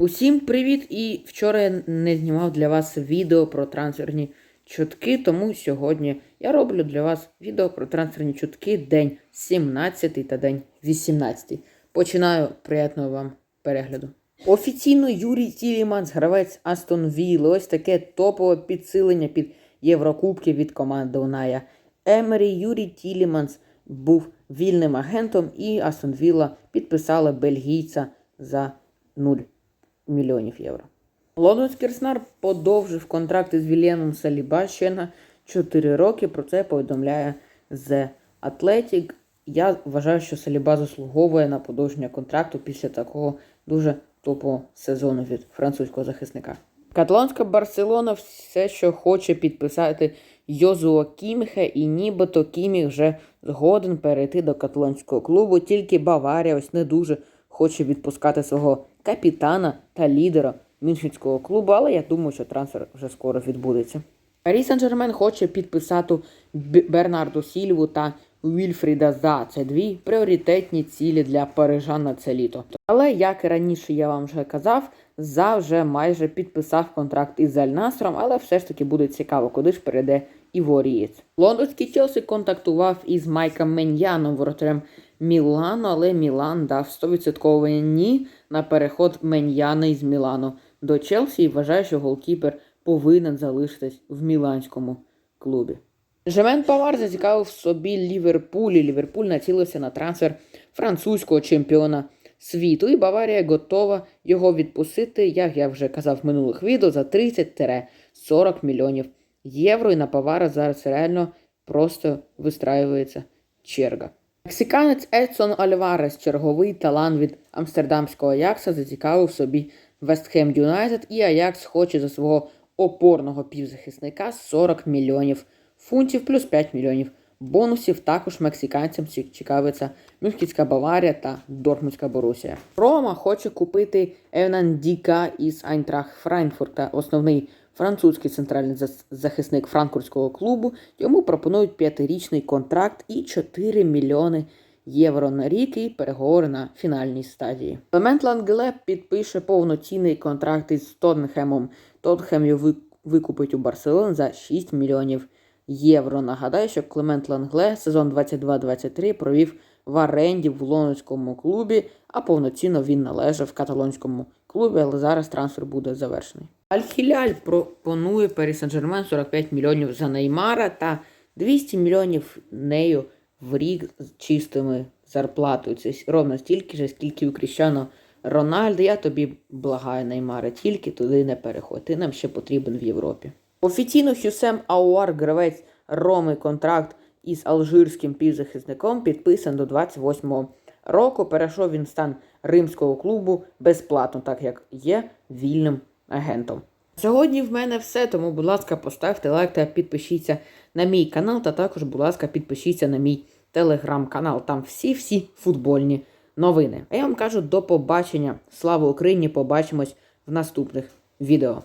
Усім привіт! І вчора я не знімав для вас відео про трансферні чутки, тому сьогодні я роблю для вас відео про трансферні чутки день 17 та день 18. Починаю приятного вам перегляду. Офіційно Юрій Тіліманс, гравець Астон Вілли. Ось таке топове підсилення під Єврокубки від команди Уная. Емері Юрій Тіліманс був вільним агентом, і Астон Вілла підписала бельгійця за 0 мільйонів євро. Лондонський Арсенал подовжив контракт із Вільямом Саліба ще на 4 роки. Про це повідомляє The Athletic. Я вважаю, що Саліба заслуговує на подовження контракту після такого дуже топового сезону від французького захисника. Каталонська Барселона все, що хоче підписати Йозуа Кіміха, і нібито Кіміх вже згоден перейти до каталонського клубу, тільки Баварія ось не дуже хоче відпускати свого капітана та лідера Мюнхенського клубу, але я думаю, що трансфер вже скоро відбудеться. Парі Сен-Жермен хоче підписати Бернарду Сільву та Вільфріда За. Це дві пріоритетні цілі для парижан на це літо. Але як і раніше я вам вже казав, За вже майже підписав контракт із Альнастром, але все ж таки буде цікаво, куди ж перейде Іворієць. Лондонський Челсі контактував із Майком Меньяном, воротарем Мілану, але Мілан дав 100% ні на переход Меньяна із Мілану до Челсі і вважає, що голкіпер повинен залишитись в міланському клубі. Жемен Павар зацікавив собі Ліверпуль, і Ліверпуль націлився на трансфер французького чемпіона світу, і Баварія готова його відпустити, як я вже казав в минулих відео, за 30-40 мільйонів євро. І на Павара зараз реально просто вистраюється черга. Мексиканець Едсон Альварес, черговий талант від амстердамського Аякса, зацікавив собі Вестхем Юнайтед, і Аякс хоче за свого опорного півзахисника 40 мільйонів фунтів плюс 5 мільйонів бонусів. Також мексиканцям цікавиться Мюнхенська Баварія та Дортмундська Борусія. Рома хоче купити Евнан Діка із Айнтрах Франкфурта, основний французький центральний захисник франкфуртського клубу. Йому пропонують п'ятирічний контракт і 4 мільйони євро на рік і переговори на фінальній стадії. Клемент Лангеле підпише повноцінний контракт із Тоттенхемом. Тоттенхем його викупить у Барселони за 6 мільйонів євро. Нагадаю, що Клемент Лангле сезон 22-23 провів в оренді в лондонському клубі, а повноцінно він належав каталонському клубі, але зараз трансфер буде завершений. Аль-Хіляль пропонує Парі Сен-Жермен 45 мільйонів за Неймара та 200 мільйонів нею в рік з чистими зарплатою. Це ровно стільки ж, скільки у Кріщано Рональда. Я тобі благаю, Неймаре, тільки туди не переходь. Ти нам ще потрібен в Європі. Офіційно Хюсем Ауар, гравець Роми, контракт із алжирським півзахисником підписан до 28-го року. Перейшов він стан римського клубу безплатно, так як є вільним агентом. Сьогодні в мене все, тому, будь ласка, поставте лайк та підпишіться на мій канал, та також, будь ласка, підпишіться на мій телеграм-канал. Там всі-всі футбольні новини. А я вам кажу до побачення. Слава Україні! Побачимось в наступних відео.